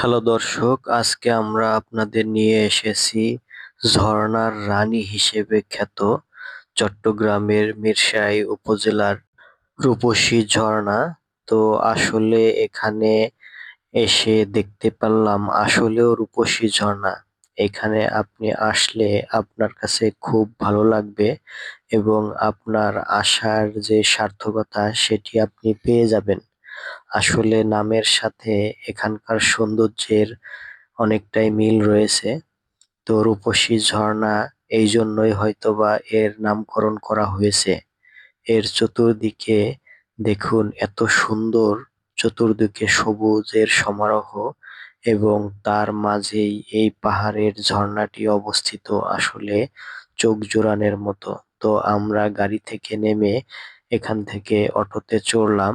Hello দর্শক, আজকে আমরা আপনাদের নিয়ে এসেছি ঝর্ণার রানী হিসেবে খ্যাত চট্টগ্রামের মিরসাই উপজেলার রূপসী ঝর্ণা। তো আসলে এখানে এসে দেখতে পারলাম আসলেও রূপসী ঝর্ণা। এখানে আপনি আসলে আপনার কাছে খুব ভালো লাগবে এবং আপনার আসার যে সার্থকতা সেটি আপনি পেয়ে যাবেন। আসলে নামের সাথে এখানকার সৌন্দর্যের অনেকটাই মিল রয়েছে। তো রূপসী ঝর্ণা, এই জন্যই হয়তোবা এর নামকরণ করা হয়েছে। এর চতুর্দিকে দেখুন এত সুন্দর, চতুর্দিকে সবুজের সমারোহ এবং তার মাঝেই এই পাহাড়ের ঝর্ণাটি অবস্থিত আসলে চোখ জোড়ানোর মতো। তো আমরা গাড়ি থেকে নেমে এখান থেকে অটোতে চড়লাম।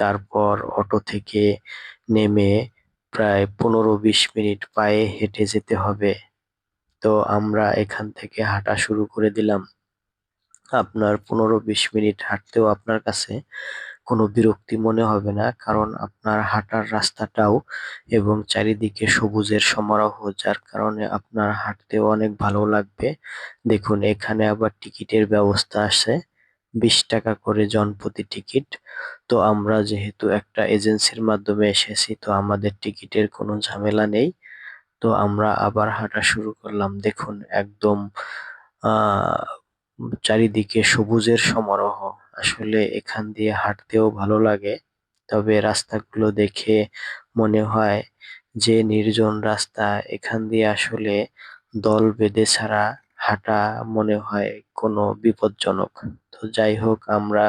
তারপর অটো থেকে নেমে প্রায় পনেরো বিশ মিনিট পায়ে হেঁটে যেতে হবে। তো আমরা এখান থেকে হাঁটা শুরু করে দিলাম। আপনার পনেরো বিশ মিনিট হাঁটতেও আপনার কাছে কোনো বিরক্তি মনে হবে না, কারণ আপনার হাঁটার রাস্তাটাও এবং চারিদিকে সবুজের সমারোহ, যার কারণে আপনার হাঁটতেও অনেক ভালো লাগবে। দেখুন, এখানে আবার টিকিটের ব্যবস্থা আছে। বিশ টাকা করে জনপ্রতি টিকিট। তো আমরা যেহেতু একটা এজেন্সির মাধ্যমে এসেছি, তো আমাদের টিকিটের কোনো ঝামেলা নেই। তো আমরা আবার হাঁটা শুরু করলাম। দেখুন, একদম চারিদিকে সবুজের সমারোহ। আসলে এখান দিয়ে হাঁটতেও ভালো লাগে, তবে রাস্তাগুলো দেখে মনে হয় যে নির্জন রাস্তা। এখান দিয়ে আসলে দল বেঁধে ছাড়া হাঁটা মনে হয় কোনো বিপজ্জনক। তো যাই হোক, আমরা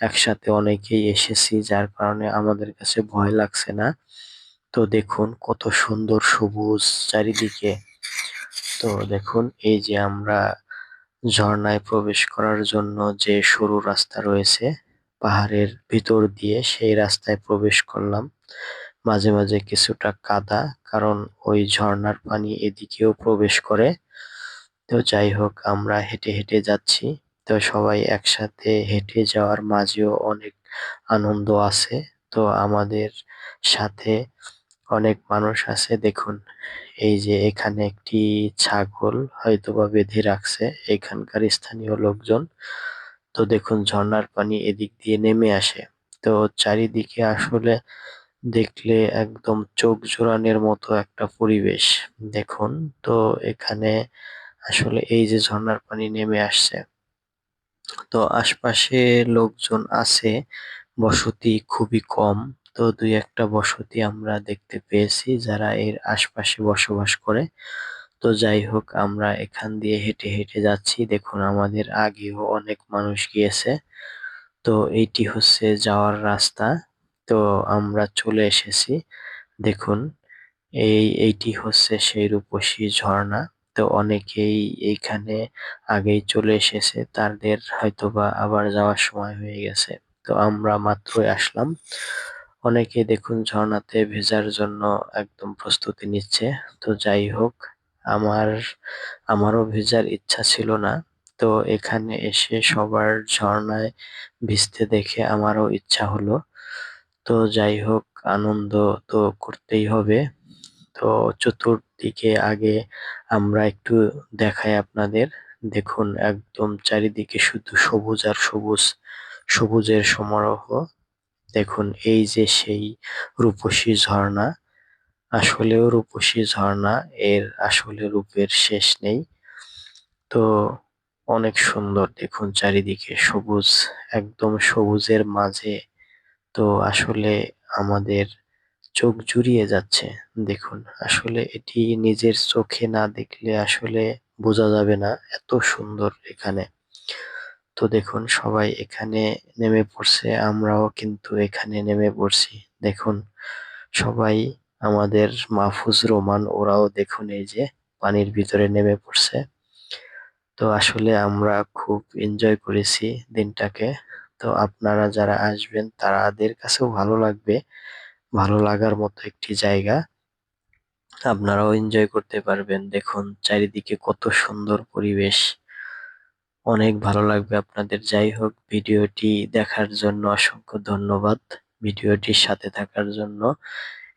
একসাথে অনেকেই এসেছি, যার কারণে আমাদের কাছে ভয় লাগছে না। তো দেখুন কত সুন্দর সবুজ চারিদিকে। তো দেখুন, এই যে আমরা ঝর্ণায় প্রবেশ করার জন্য যে সরু রাস্তা রয়েছে, পাহাড়ের ভিতর দিয়ে সেই রাস্তায় প্রবেশ করলাম। মাঝে মাঝে কিছুটা কাদা, কারণ ওই ঝর্ণার পানি এদিকেও প্রবেশ করে। তো যাই হোক, আমরা হেঁটে হেঁটে যাচ্ছি। তো সবাই একসাথে হেঁটে যাওয়ার মাঝেও অনেক আনন্দ আছে। তো আমাদের সাথে অনেক মানুষ আছে। দেখুন, এই যে এখানে একটি ছাগল হয়তোবা বেঁধে রাখছে, এখানকার স্থানীয় লোকজন। তো দেখুন, ঝর্ণার পানি এদিক দিয়ে নেমে আসে। তো চারিদিকে আসলে দেখলে একদম চোখ জোড়ানোর মতো একটা পরিবেশ। দেখুন, তো এখানে আসলে এই যে ঝর্ণার পানি নেমে আসছে। তো আশপাশে লোকজন আছে, বসতি খুবই কম। তো দুই একটা বসতি আমরা দেখতে পেয়েছি যারা এর আশপাশে বসবাস করে। তো যাই হোক, আমরা এখান দিয়ে হেঁটে হেঁটে যাচ্ছি। দেখুন, আমাদের আগেও অনেক মানুষ গিয়েছে। তো এইটি হচ্ছে যাওয়ার রাস্তা। তো আমরা চলে এসেছি। দেখুন, এই, এইটি হচ্ছে সেই রূপসী ঝর্ণা। তো অনেকেই এইখানে আগেই চলে এসেছে। তাদের হয়তোবা আবার যাওয়ার সময় হয়ে গেছে। তো আমরা মাত্রই আসলাম। অনেকে দেখুন ঝর্ণাতে ভেজার জন্য একদম প্রস্তুতি নিচ্ছে। তো যাই হোক, আমার, আমারও ভেজার ইচ্ছা ছিল না। তো এখানে এসে সবার ঝর্ণায় ভিজতে দেখে আমারও ইচ্ছা হলো। তো যাই হোক, আনন্দ তো করতেই হবে। তো চতুর্দিকে আগে আমরা একটু দেখাই আপনাদের। দেখুন, একদম চারিদিকে শুধু সবুজ আর সবুজ, সবুজের সমারোহ। দেখুন, এই যে সেই রূপসী ঝর্ণা। আসলেও রূপসী ঝর্ণা, এর আসলে রূপের শেষ নেই। তো অনেক সুন্দর, দেখুন চারিদিকে সবুজ, একদম সবুজের মাঝে। তো আসলে আমাদের চোখ জুড়িয়ে যাচ্ছে। দেখুন, আসলে এটি নিজের চোখে না দেখলে আসলে বোঝা যাবে না এত সুন্দর এখানে। তো দেখুন, সবাই এখানে নেমে পড়ছে, আমরাও কিন্তু এখানে নেমে পড়ছি। দেখুন, সবাই আমাদের মাহফুজ রোমান, ওরাও দেখুন এই যে পানির ভিতরে নেমে পড়ছে। তো আসলে আমরা খুব এনজয় করেছি দিনটাকে। তো আপনারা যারা আসবেন তাদের কাছেও ভালো লাগবে। ভালো লাগার মতো একটি জায়গা। আপনারাও এনজয় করতে পারবেন। দেখুন, চারিদিকে কত সুন্দর পরিবেশ। অনেক ভালো লাগবে আপনাদের। যাই হোক, ভিডিওটি দেখার জন্য অসংখ্য ধন্যবাদ ভিডিওটির সাথে থাকার জন্য।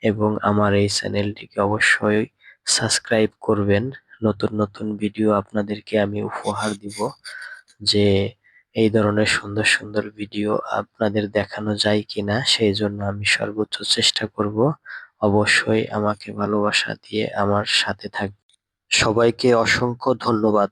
এবং আমার এই চ্যানেলটিকে অবশ্যই সাবস্ক্রাইব করবেন। নতুন নতুন ভিডিও আপনাদেরকে আমি উপহার দিব যে এই ধরনের সুন্দর সুন্দর ভিডিও আপনাদের দেখানো যায় কিনা, সেই জন্য আমি সর্বোচ্চ চেষ্টা করব অবশ্যই আমাকে ভালোবাসা দিয়ে আমার সাথে থাকবে সবাইকে অসংখ্য ধন্যবাদ।